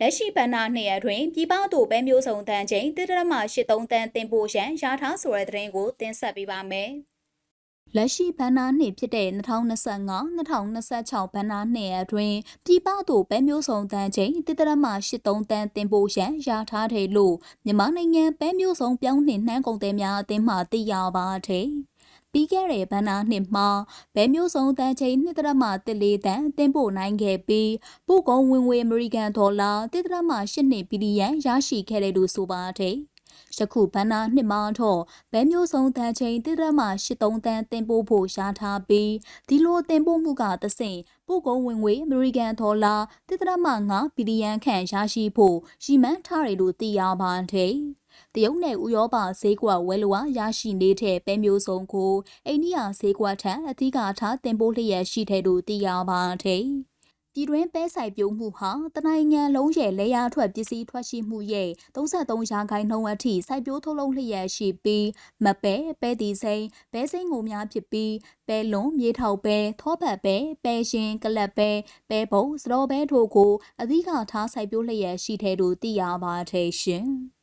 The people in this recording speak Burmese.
လက်ရှိဘဏ္ဍာနှစ်ရက်တွင်ပြည်ပသို့ပဲမျိုးစုံတန်းချိန်1.83တန်းတင်ပို့ရန်ရထားဆိုတဲ့သတင်းကိုတင်ဆက်ပေးပါမယ်။လက်ရှိဘဏ္ဍာနှစ်ဖြစ်တဲ့2025-2026ဘဏ္ဍာနှစ်ရက်တွင်ပြည်ပသို့ပဲမျိုးစုံတန်းချိန်1.83တန်းတင်ပို့ရန်ရထားတယ်လို့မြန်မာနိုင်ငံပဲမျိုးစုံပြောင်းနှင်နှမ်းကုန်သည်များအသင်းမှသိရပါတယ်။ ပြီးခဲ့တဲ့ဘဏ္ဍာနှစ်မှာဘဲမျိုးစုံတန်ချိန်2.14တန်တင်ပို့နိုင်ခဲ့ပြီးပို့ကုန်ဝင်ငွေအမေရိကန်ဒေါ်လာ1.8ဘီလီယံရရှိခဲ့တယ်လို့ဆိုပါတယ်။ယခုဘဏ္ဍာနှစ်မှာတော့ဘဲမျိုးစုံတန်ချိန်1.83တန်တင်ပို့ဖို့ရှားထားပြီးဒီလိုတင်ပို့မှုကသဆင့်ပို့ကုန်ဝင်ငွေအမေရိကန်ဒေါ်လာ1.5ဘီလီယံခန့်ရရှိဖို့ရည်မှန်းထားတယ်လို့သိရပါတယ်။ တရုတ်နယ်ဥရောပဈေးကွက်ဝယ်လိုအားရရှိနေတဲ့ပဲမျိုးစုံကိုအိန္ဒိယဈေးကွက်ထံအထူးကထားတင်ပို့လျက်ရှိတဲ့လို့သိရပါတယ်။ပြည်တွင်းပဲဆိုင်ပြုံးမှုဟာတနိုင်ငံလုံးရဲ့လေယာထွက်ပစ္စည်းထွက်ရှိမှုရဲ့33ရာခိုင်နှုန်းအထိစိုက်ပျိုးထုတ်လုပ်လျက်ရှိပြီးမပဲပဲတီစိန်ပဲစိန်ငုံများဖြစ်ပြီးပဲလွန်မြေထောက်ပဲထောပတ်ပဲပဲရှင်ကလပ်ပဲပဲပုံစတော်ပဲတို့ကိုအဓိကထားစိုက်ပျိုးလျက်ရှိတဲ့လို့သိရပါတယ်ရှင်။